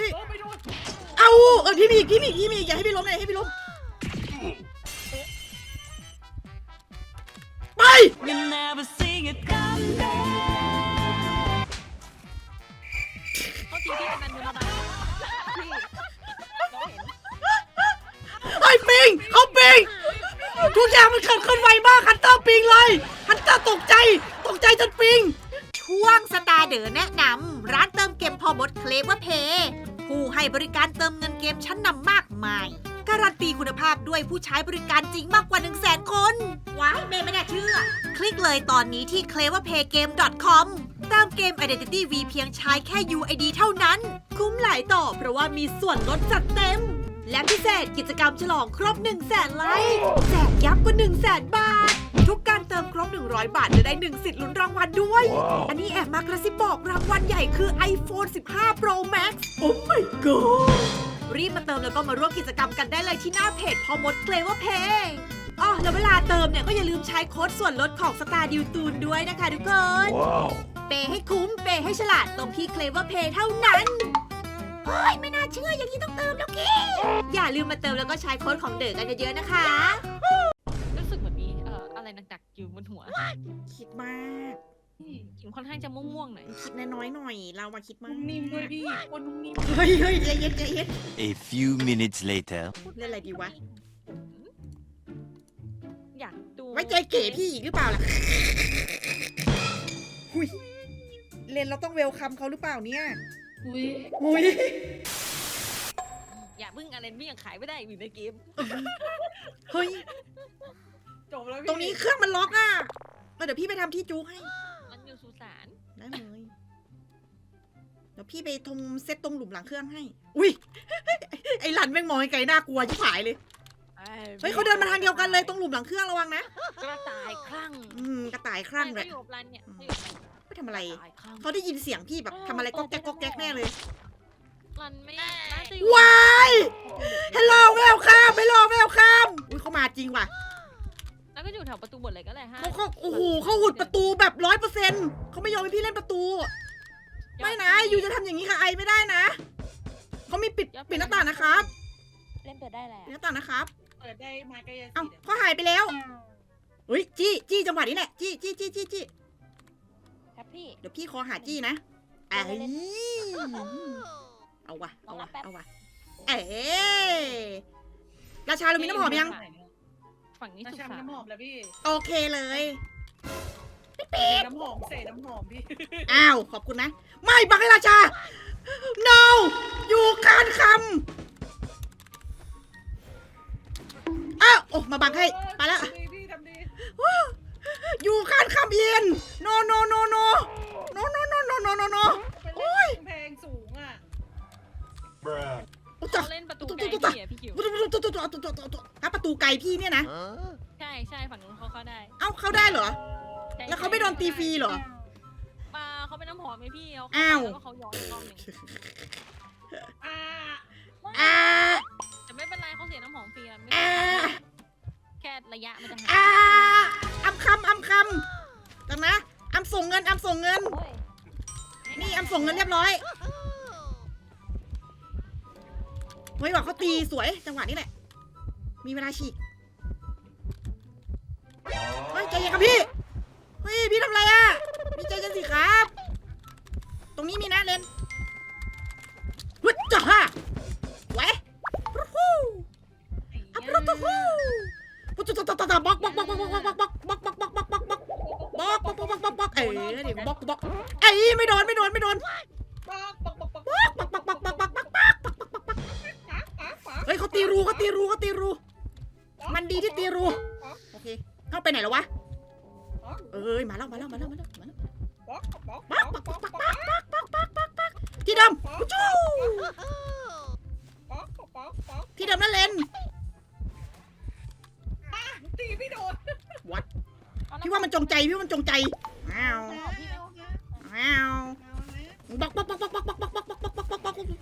เฮ้ยโอ้ไม่โดนเอาเออพี่มีอีกพี่มีอีกพี่มีอีกอย่าให้พี่ล้มเลยให้พี่ล้มไป You never see it come back เขาทีพี่กำนันดูระบายพี่น้องเห็นไอ้ปิงเขาปิงทุกอย่างมันเกิดขึ้นไวมากฮันเตอร์ปิงเลยฮันเตอร์ตกใจ ตกใจจนปิง ช่วงสตาร์เดอแนะนำร้านเติมเกมพอมดเคลเวอร์เพย์ ผู้ให้บริการเติมเงินเกมชั้นนำมากมาย การันตีคุณภาพด้วยผู้ใช้บริการจริงมากกว่า 1 0 0 0 0แสนคน ว้ายเมย์ไม่น่าเชื่อ คลิกเลยตอนนี้ที่ cleverpaygame.com ติมเกม Identity V เพียงใช้แค่ UID เท่านั้น คุ้มหลายต่อเพราะว่ามีส่วนลดจัดเต็ม และพิเศษกิจกรรมฉลองครบ 1 0 0 0 0แสนไลค์แจกยับกว่า 1 0 0 0 0แสนบาท ทุกการเติมครบ 100 บาทจะได้ 1 สิทธิ์ลุ้นรางวัลด้วย อันนี้แอบมากระซิบบอกรางวัลใหญ่คือ iPhone 15 Pro Max โอ้ my god รีบมาเติมแล้วก็มาร่วมกิจกรรมกันได้เลยที่หน้าเพจพอมดเคลว่าเพย์อ๋อแล้วเวลาเติมเนี่ยก็อย่าลืมใช้โค้ดส่วนลดของสตาร์ดิวตูนด้วยนะคะทุกคนเปย์ให้คุ้มเปย์ให้ฉลาดตรงที่เคลว่าเพย์เท่านั้นเฮ้ยไม่น่าเชื่ออย่างนี้ต้องเติมแล้วกี้อย่าลืมมาเติมแล้วก็ใช้โค้ดของเด๋อกันเยอะๆนะคะ อยู่บนหัวคิดมากขิมค่อนข้างจะม่วงๆหน่อยคิดน้อยๆหน่อย เรามาคิดมากนุ่มนิ่มด้วยพี่คนนุ่มนิ่มเฮ้ยเฮ้ยใจเย็นใจเย็น A few minutes later. เล่นอะไรดีวะ อยากดูไว้ใจเก๋พี่อีกหรือเปล่าล่ะหุยเล่นเราต้องเวลคัมเขาหรือเปล่าเนี่ยอุ้ยหุยอย่าเพิ่งอะไรพี่ยังขายไม่ได้อยู่ในเกม เฮ้ย จบแล้วพี่ตรงนี้เครื่องมันล็อกอะเออเดี๋ยวพี่ไปทำที่จูให้ มันอยู่สุสานได้เลย เดี๋ยวพี่ไปทมเซตตรงหลุมหลังเครื่องให้ อุ้ย ไอ้หลันแม่งมองไกลๆน่ากลัวชิบหายเลย เฮ้ยเขาเดินมาทางเดียวกันเลยตรงหลุมหลังเครื่องระวังนะ กระต่ายคลั่งอืมกระต่ายครั่งเลยเขาอยู่กับรันเนี่ยเขาอยู่กับรันไม่ทำอะไร กระต่ายคลั่งเขาได้ยินเสียงพี่แบบทำอะไรก็แก๊กก็แก๊กแน่เลย รันไม่น่าจะอยู่ว้าย ฮัลโหลเวลคัมฮัลโหลเวลคัมอุ้ยเขามาจริงว่ะแล้ว ก็อยู่แถวประตูบทเลยก็เลยฮะเขาเขาโอ้โหเขาอุดประตูแบบร้อยเปอร์เซ็นต์เขาไม่ยอมให้พี่เล่นประตู ไม่นะอยู่จะทำอย่างนี้ค่ะไอไม่ได้นะเขามีปิดปิดหน้าต่างนะครับเล่นเปิดได้แหละปิดหน้าต่างนะครับเปิดได้มาก็ยังเอ้าสีเขาหายไปแล้วเฮ้ยจี้จี้จังหวะนี้แหละจี้จี้จี้จี้จี้ครับพี่เดี๋ยวพี่ขอหาจี้นะไอ้เอาวะเอาวะเอาวะเอ๋ราชาเรามีน้ำหอมยัง ฝั่งนี้น้ำสุชาสานน้ำหอมแล้วพี่โอเคเลย น้ำหอมใส่น้ำหอมพี่อ้าว ขอบคุณนะ ไม่บังให้ราชา no อยู่การคำ ตีฟรีเหรอ มาเขาเป็นน้ำหอมไหมพี่เขาอ้าว แล้วก็เขาย้อนอีกรอบหนึ่งอ่าอ่าแต่ไม่เป็นไรเขาเสียน้ำหอมฟรีแล้วไม่อ่าแค่ระยะมันจะห่างอ่าอำคำอำคำจังนะอำส่งเงินอำส่งเงินนี่อำส่งเงินเรียบร้อยเฮ้ยบอกเขาตีสวยจังหวะนี้แหละ มีเวลาฉีกเฮ้ยใจเย็นครับพี่เฮ้ยพี่ทำไรอะพี่ใจเย็นสิครับ ตรงนี้มีนะเลนวุ้จ้าไว้ปะทูอัปปุ๊บฮู้ปุ๊บตุ๊ดตุ๊ดตุ๊ดตุ๊บล็อกบล็อกบล็อกบล็อกบล็อกบล็อกบล็อกบล็อกบล็อกบล็อกบล็อกบล็อกบล็อกบล็อกบล็อกบล็อกบล็อกบล็อกเอ้ยเดี๋ยวบล็อกบล็อกเอ้ยไม่โดนไม่โดนไม่โดนป๊อกป๊อกป๊อกป๊อกปักปักปักปักปักปักปักปักปักปักปักป๊อกป๊อกป๊อกเฮ้ยเขาตีรูเขาตีรูเขาตีรู มันดีที่ตีรู โอเค เข้าไปไหนแล้ววะ เอ้ยมาแล้วมาแล้วมาแล้วมาแล้วมาแล้วป๊อกป๊อกปักป๊ปัอกกป๊ปัอกกปักป๊อกปักปักปักปักปักที่เดิมจู้ป๊อกป๊อกป๊อกที่เดิมนั่นเลนอะตีไม่โดนพี่ว่ามันจงใจพี่ว่ามันจงใจอ้าวเอาพี่เอานะอ้าวเอานะบล็อกบล็อกบล็อกบล็อกบล็อกบล็อกบล็อกบล็อกบล็อกบล็อกบล็อกบล็อก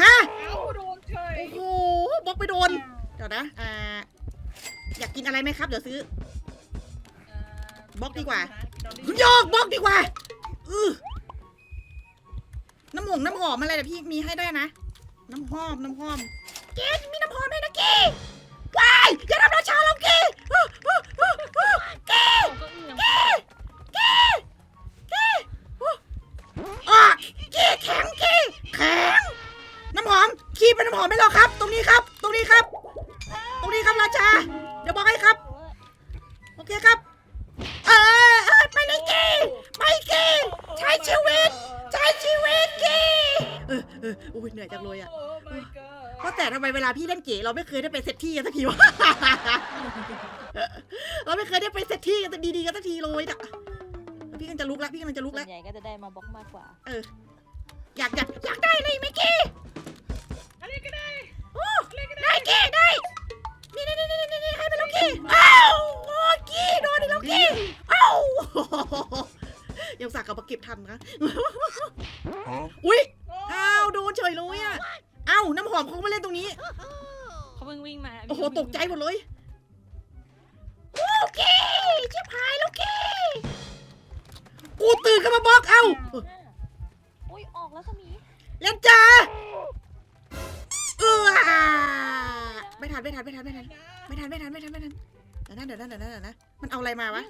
ฮะเอาโดนเฉยโอ้โหบล็อกไปโดนเดี๋ยวนะอ่าอยากกินอะไรไหมครับเดี๋ยวซื้อ บล็อกดีกว่าโยกบล็อกดีกว่าอือน้ำหงน้ำหอมอะไรเดี๋ยวพี่มีให้ได้นะ น้ำหอมน้ำหอมเกดมีน้ำหอมให้นะเกดว้ายอย่าทำราชาเราเกดอ้าวอ้าวอ้าวอ้าวเกดผมก็เอียงเกดเกดเกดอะเกดแข็งเกดแข็งน้ำหอมขี้เป็นน้ำหอมไม่หรอครับ ทำไมเวลาพี่เล่นเก๋เราไม่เคยได้ไปเซตที่กันสักทีวะ เราไม่เคยได้ไปเซตที่กันดีๆกันสักทีเลยนะพี่กำลังจะลุกแล้วพี่กำลังจะลุกส่วแล้วนใหญ่ก็จะได้มาบล็อกมากกว่า เออ อยากอยากอยากได้เลยไหมเก๋อะไรก็ได้โอ้ได้เก๋ได้ นี่นี่นี่นี่นี่นี่ให้ไปแล้วเก๋อ้าวโอ้เก๋โดนอีกแล้วเก๋อ้าวยังสักกับมาเก็บทันนะอุ้ยอ้าวโดนเฉยเลยอะ อ้าวน้ำหอมเขาไม่เล่นตรงนี้ เขาเพิ่งวิ่งมาโอ้โห ตกใจหมดเลยโอเคชิบหายแล้วเคกูตื่นขึ้นมาบอกเอ้าอุ้ยออกแล้วสมีเล่นจ้าเออไม่ทันไม่ทันไม่ทันไม่ทันนะไม่ทันไม่ทันไม่ทันไม่ทันเดี๋ยวนะเดี๋ยวนะเดี๋ยวนะเดี๋ยวนะมันเอาอะไรมาวะ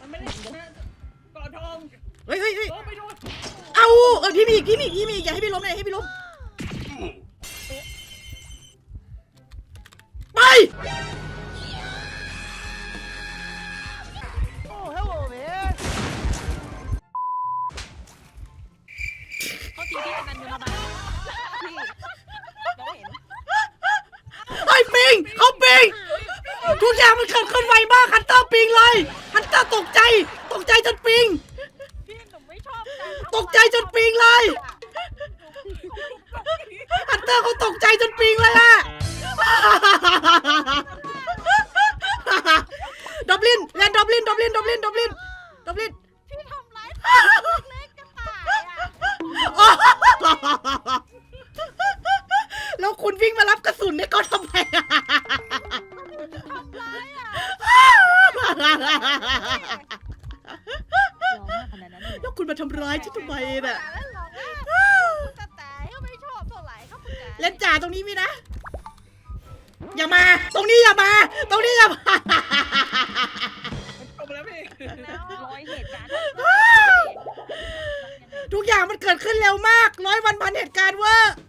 มันไม่ได้นะก่อนทองเฮ้ยเฮ้ยเฮ้ยโอ้ไปโดนเอาเออพี่มีอีกพี่มีอีกพี่มีอีกอย่าให้พี่ล้มเลยอย่าให้พี่ล้ม ฮันเตอร์ปิงเลยฮันเตอร์ตกใจ ตกใจจนปิง พี่หนูไม่ชอบการทำตกใจจนปิงเลย ฮันเตอร์เขาตกใจจนปิงเลยอะดับลินแลนดับลินดับลินดับลินดับลินดับลินพี่ทำร้ายตัวเล็กๆกระต่ายอะแล้วคุณวิ่งมารับกระสุนเนี่ยก็ทำไมอะ นทำไมน่ะแล้วร้องอะกระต่ายก็ไม่ชอบเท่าไหร่ครับคุณจ๋าเล่นจ่าตรงนี้มีนะ อย่ามา ตรงนี้อย่ามา ตรงนี้อย่ามาจบแล้วพี่แล้วร้อยเหตุการณ์ทุกอย่างมันเกิดขึ้นเร็วมาก ร้อยวันพันเหตุการณ์เว่าห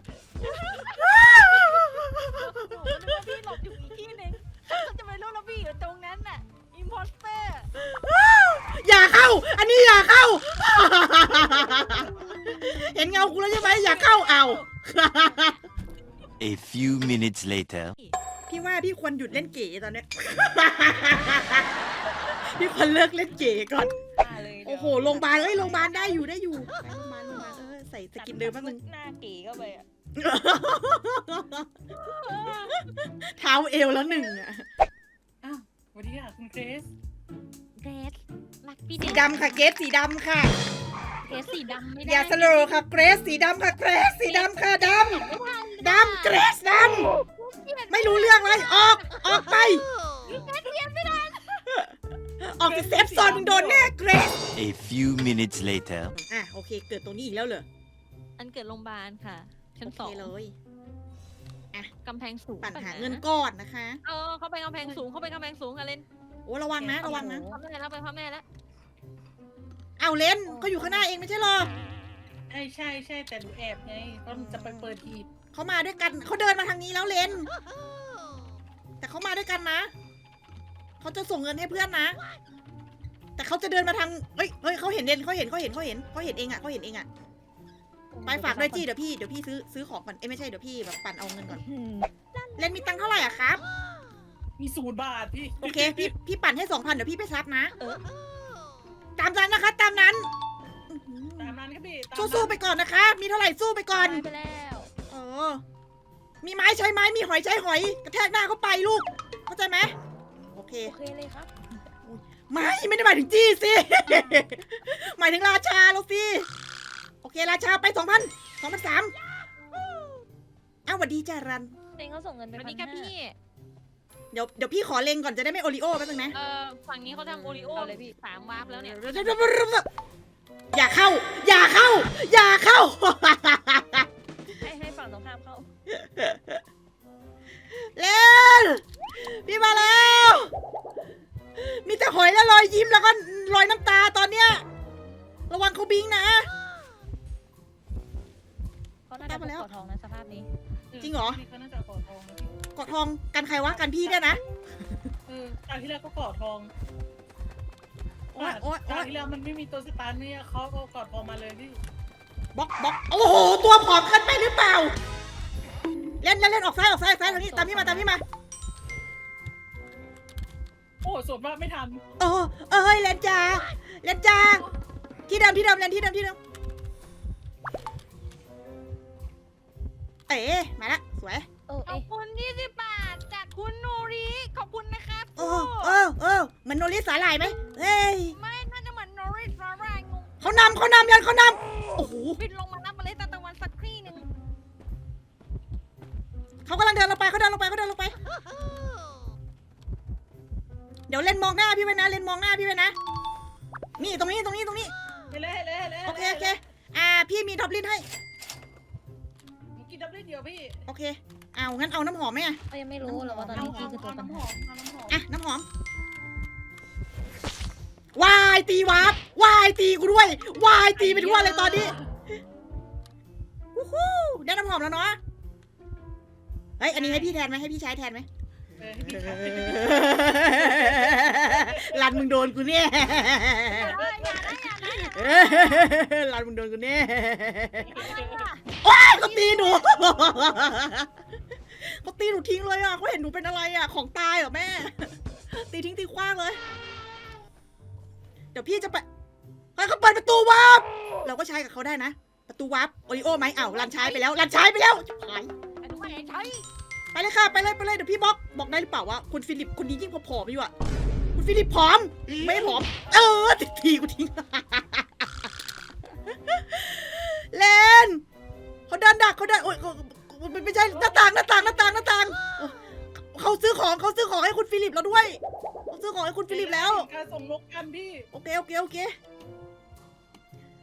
minutes later. พี่ว่าพี่ควรหยุดเล่นเก๋ตอนเนี้ย พี่ควรเลิกเล่นเก๋ก่อนโอ้โห โรงพยาบาลเอ้ย โรงพยาบาลได้อยู่ได้อยู่ไปโรงพยาบาลโรงพยาบาลเออใส่สกินเดิมแป๊บนึง หน้าเก๋เข้าไปอะเท้าเอวแล้วหนึ่งอะอ้าวสวัสดีค่ะคุณเกรซเดรสรักพี่สีดำค่ะ เกสสีดำค่ะ เดรสสีดำไม่ได้อย่าสโลว์ค่ะเกรสสีดำค่ะเกรสสีดำค่ะดำดำเกรสดำไม่รู้เรื่องเลยออกออกไป ออกจากเซฟโซนมึงโดนแน่เกรส A few minutes later. อะโอเค เกิดตรงนี้อีกแล้วเหรออันเกิดโรงพยาบาลค่ะ ชั้นโอสอเคงเลยกำแพงสูงปั่นหาะเงินก้อนนะคะ เออ เขาไปกำแพงสูง เขาไปกำแพงสูงอะเลนโอ้ระวังนะ ระวังนะพ่อแม่แล้วไปพ่อแม่แล้ว เอาเลนก็อยู่ข้างหน้าเองไม่ใช่หรอใช่ใช่ใช่แต่หนูแอบไงก็จะไปเปิดทีบเขามาด้วยกันเขาเดินมาทางนี้แล้วเลนแต่เขามาด้วยกันนะเขาจะส่งเงินให้เพื่อนนะ แต่เขาจะเดินมาทางเฮ้ยเฮ้ยเขาเห็นเลนเขาเห็นเขาเห็นเขาเห็นเขาเห็นเองอะเขาเห็นเองอะไปฝากด้วยจี้เดี๋ยวพี่เดี๋ยวพี่ซื้อซื้อของก่อนเอ้ยไม่ใช่เดี๋ยวพี่แบบปั่นเอาเงินก่อนอืมเลนมีตังค์เท่าไหร่อะครับ มีศูนย์บาทพี่โอเคพี่พี่ปั่นให้สองพันเดี๋ยวพี่ไปซับนะเออ ตามนั้นนะคะตามนั้นอื้อหืตามอนั้นครับพี่ตามสู้ๆไปก่อนนะคะ มีเท่าไหร่สู้ไปก่อนตายไปแล้วเออมีไม้ใช้ไม้มีหอยใช้หอย กระแทกหน้าเข้าไปลูกเข้าใจไหมโอเค โอเคเลยครับไม่ไม่ได้หมายถึงจี้สิ หมายถึงราชาเราสิ โอเคราชาไปสองพันสองพันสามอ้าวหวัดดีจ้ารันเองเขาส่งเงินไปสวัสดีพัค่ะนห้าพี่ เดี๋ยวเดี๋ยวพี่ขอเลงก่อนจะได้ไม่โอริโอแป๊บนึงนะ เอ่อฝั่งนี้เขาทำโอริโอเอาเลยพี่ สามวาร์ปแล้วเนี่ยอย่าเข้า อย่าเข้า อย่าเข้า ตอนที่แล้วก็กอดทองโอ๊ยโอ๊ยตโอ๊อนยที่แล้วมันไม่มีตัวสตาร์ทเนี่ยเขาก็กอดทองมาเลยพี่บล็อกบล็อกโอ้โห ตัวผอมเกินไปหรือเปล่า เล่นเล่นเล่นออกซ้ายออกซ้ายออกซ้ายทางนี้ตามพี่มาตามพี่มา โอ้สวดว่าไม่ทันโอ้เอ้ยเลนจาเลนจาที่เดิมที่เดิมเลนที่เดิมที่เดิมเอ๋มาละ เหมันโนริสาหร่ายไหมเฮ้ยไม่น่าจะเหมือนนูริสาหร่ายงงเขานำเขานำยันเขานำโอ้โหบินลงมานับเมล็ดตะวันสักครี่หนึ่งเขากำลังเดินลงไปเขาเดินลงไปเขาเดินลงไป เดี๋ยวเล่นมองหน้าพี่ไว้นะเล่นมองหน้าพี่ไว้นะ นี่ตรงนี้ตรงนี้ตรงนี้เฮ้ยเล่เล่เล่โอเคโอเค อ่าพี่มีท็อปลินให้กินดับได้เดียวพี่โอเค เอางั้นเอาน้ำหอมไหมอะก็ยังไม่รู้หรอกว่าตอนเอานี้เอาพี่คือตัวเอาปัญน้ำหหาอมเอาน้ำหอม อะน้ำหอม วายตีวาร์ปวายตีกูด้วยวายตีไปทั่วเลยตอนนี้วู้ฮู้ได้น้ำหอมแล้วเนาะเฮ้ยอันนี้ให้พี่แทนไหมให้พี่ใช้แทนไหมเออให้พี่ครับลันมึงโดนกูเนี่ยลันมึงโดนกูเนี่ยว้ายเขาตีหนูเขาตีหนูทิ้งเลยอะเขาเห็นหนูเป็นอะไรอะของตายเหรอแม่ ตีทิ้งตีคว้างเลยเดี๋ยวพี่จะไปเฮ้ยเขาเปิดประตูวาร์ปเราก็ใช้กับเขาได้นะ ประตูวาร์ปโอริโอไหมอ้าวลันใช้ไปแล้วลันใช้ไปแล้วชิบหายไม่ได้ใช้ไปเลยค่ะ ไปเลยไปเลยเดี๋ยวพี่บล็อกบอกได้หรือเปล่าว่าคุณฟิลิปคนนี้ยิ่งผอมๆอยู่อะคุณฟิลิปผอม ไม่ผอม เออทีทีกูทิ้งเลนเขาเดินดักเขาเดินโอ๊ยไม่ใช่หน้าต่างหน้าต่างหน้าต่างหน้าต่างเขาซื้อของเขาซื้อของให้คุณฟิลิปแล้วด้วย ซื้อของให้คุณฟิลิปแล้ว การส่งนกกันพี่โอเคโอเคโอเค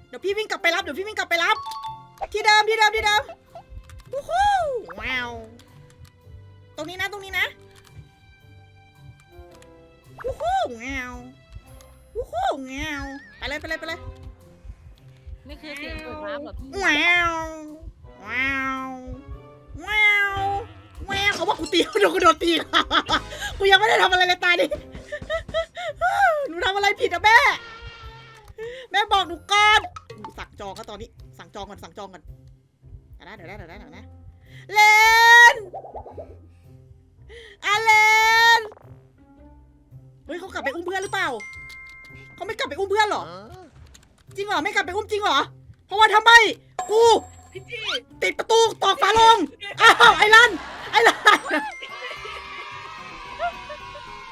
เดี๋ยวพี่วิ่งกลับไปรับเดี๋ยวพี่วิ่งกลับไปรับ ที่เดิมที่เดิมที่เดิมวู้ฮู้ว้าว ตรงนี้นะตรงนี้นะวู้ฮู้แงววู้ฮู้แงวไปเลยไปเลยไปเลยนี่คือเสียงเปิดร้านเหรอพี่แววแววแววแววเขาบอกกูตีโดนกูโดนตีกูยังไม่ได้ทำอะไรเลยตายดิหนูทำอะไรผิดอะแม่ แม่บอกหนูก่อนสั่งจองก็ตอนนี้ สั่งจองก่อนสั่งจองก่อนเดี๋ยวนะเดี๋ยวนะเดี๋ยวนะเดี๋ยวนะเลนอาเลนเฮ้ยเขากลับไปอุ้มเพื่อนหรือเปล่าเขาไม่กลับไปอุ้มเพื่อนเหรอ จริงเหรอไม่กลับไปอุ้มจริงเหรอ เพราะว่าทำไมกูพี่จี้ติดประตูตอกฝาลงอ้าวไอ้ลันไอ้ลัน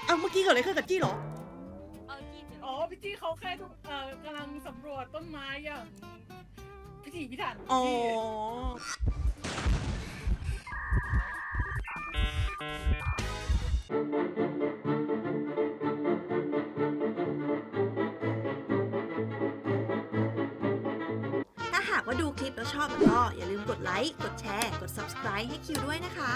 เอ้าเมื่อกี้เกิดอะไรขึ้นกับจี้เหรอเอายี่ สิบอ๋อพี่จี้เขาแค่ทุกเอ่อกำลังสำรวจต้นไม้อย่างพิถีพิถันอ๋อ พี่ถ้าหากว่าดูคลิปแล้วชอบแล้วก็อย่าลืมกดไลค์ กดแชร์ กด subscribe ให้คิวด้วยนะคะ